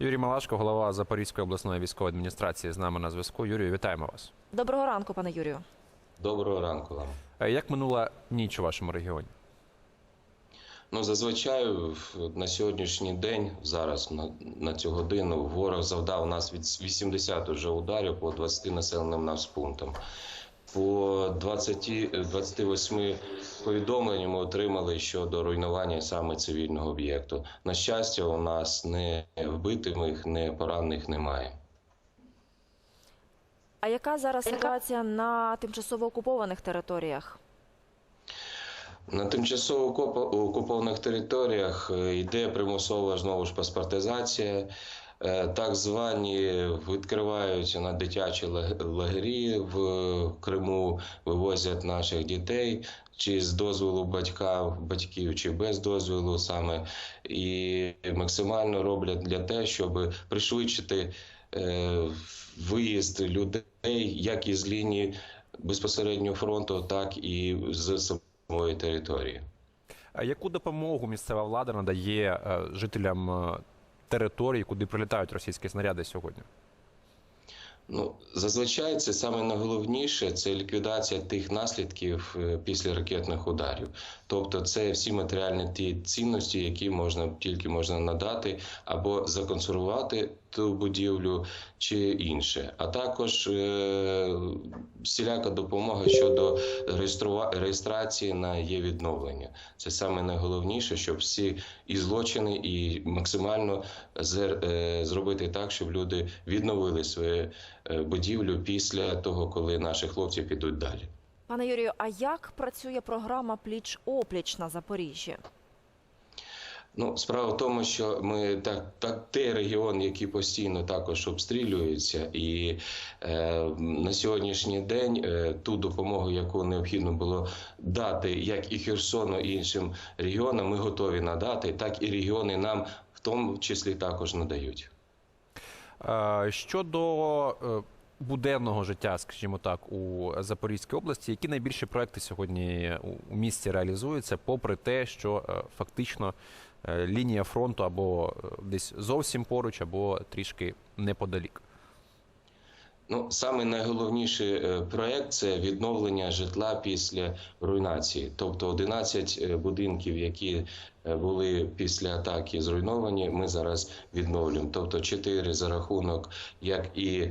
Юрій Малашко, голова Запорізької обласної військової адміністрації, з нами на зв'язку. Юрію, вітаємо вас. Доброго ранку, пане Юрію. Доброго ранку вам. Е, Як минула ніч у вашому регіоні? Ну, зазвичай на сьогоднішній день, зараз на, на цю годину, ворог завдав нас від 80 уже ударів по 20 населеним нас пунктам. По 20, 28 повідомлень ми отримали щодо руйнування саме цивільного об'єкту. На щастя, у нас не вбитих, не поранених немає. А яка зараз ситуація на тимчасово окупованих територіях? На тимчасово окупованих територіях е, йде примусова знову ж паспортизація. Е, Так звані відкриваються на дитячі лаге- лагері в Криму, вивозять наших дітей чи з дозволу батька, батьків, чи без дозволу саме, і максимально роблять для те, щоб пришвидшити е, виїзд людей як із лінії безпосередньо фронту, так і з самої території. Яку допомогу місцева влада надає е, жителям території, куди прилітають російські снаряди сьогодні? Ну, зазвичай це саме найголовніше це ліквідація тих наслідків е, після ракетних ударів. Тобто, це всі матеріальні ті цінності, які можна тільки можна надати або законсервувати ту будівлю чи інше. А також е, всіляка допомога щодо реєструва- реєстрації на є відновлення. Це саме найголовніше, щоб всі і злочини, і максимально зер- е, зробити так, щоб люди відновили свою е, будівлю після того, коли наші хлопці підуть далі. Пане Юрію, а як працює програма Пліч опліч на Запоріжжі? Ну, справа в тому, що ми так, так той регіон, який постійно також обстрілюється, і е, на сьогоднішній день е, ту допомогу, яку необхідно було дати, як і Херсону, і іншим регіонам, ми готові надати, так і регіони нам в тому числі також надають. Е, Щодо е, буденного життя, скажімо так, у Запорізькій області, які найбільші проекти сьогодні у- місті реалізуються, попри те, що е, фактично лінія фронту або десь зовсім поруч, або трішки неподалік? Ну, саме найголовніший е, проект це відновлення житла після руйнації. Тобто 11 е, будинків, які е, були після атаки зруйновані, ми зараз відновлюємо. Тобто 4 за рахунок як і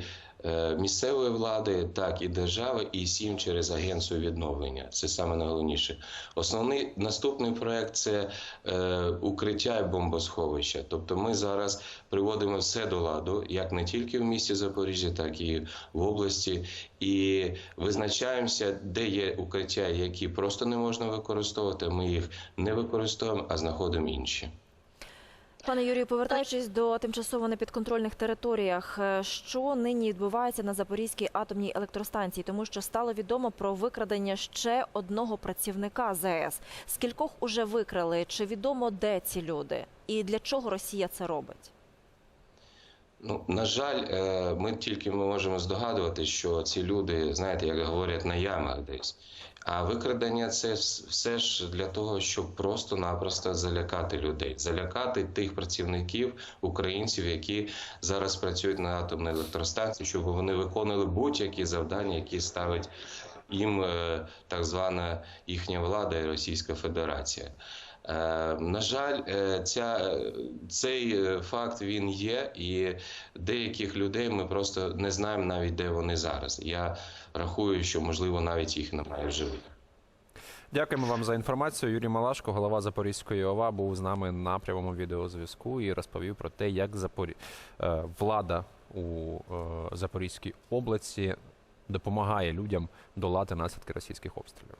місцевої влади, так і держави, і 7 через агенцію відновлення. Це саме найголовніше. Основний наступний проект це е, укриття і бомбосховища. Тобто, ми зараз приводимо все до ладу, як не тільки в місті Запоріжжя, так і в області, і визначаємося, де є укриття, які просто не можна використовувати. Ми їх не використовуємо, а знаходимо інші. Пане Юрію, повертаючись до тимчасово непідконтрольних територіях, е, що нині відбувається на Запорізькій атомній електростанції, тому що стало відомо про викрадення ще одного працівника ЗС. Скількох уже викрали? Чи відомо де ці люди? І для чого Росія це робить? Ну, на жаль, е, ми тільки ми можемо здогадувати, що ці люди, знаєте, як говорять, на ямах десь. А викрадення це все ж для того, щоб просто-напросто залякати людей, залякати тих працівників, українців, які зараз працюють на атомній електростанції, щоб вони виконували будь-які завдання, які ставить їм е, так звана їхня влада і Російська Федерація. Е, На жаль, е, ця, цей е, факт він є, і деяких людей ми просто не знаємо навіть де вони зараз. Я рахую, що можливо навіть їх немає в живих. Дякуємо вам за інформацію. Юрій Малашко, голова Запорізької ОВА, був з нами на прямому відеозв'язку і розповів про те, як Запорі... е, влада у Запорізькій області допомагає людям долати наслідки російських обстрілів.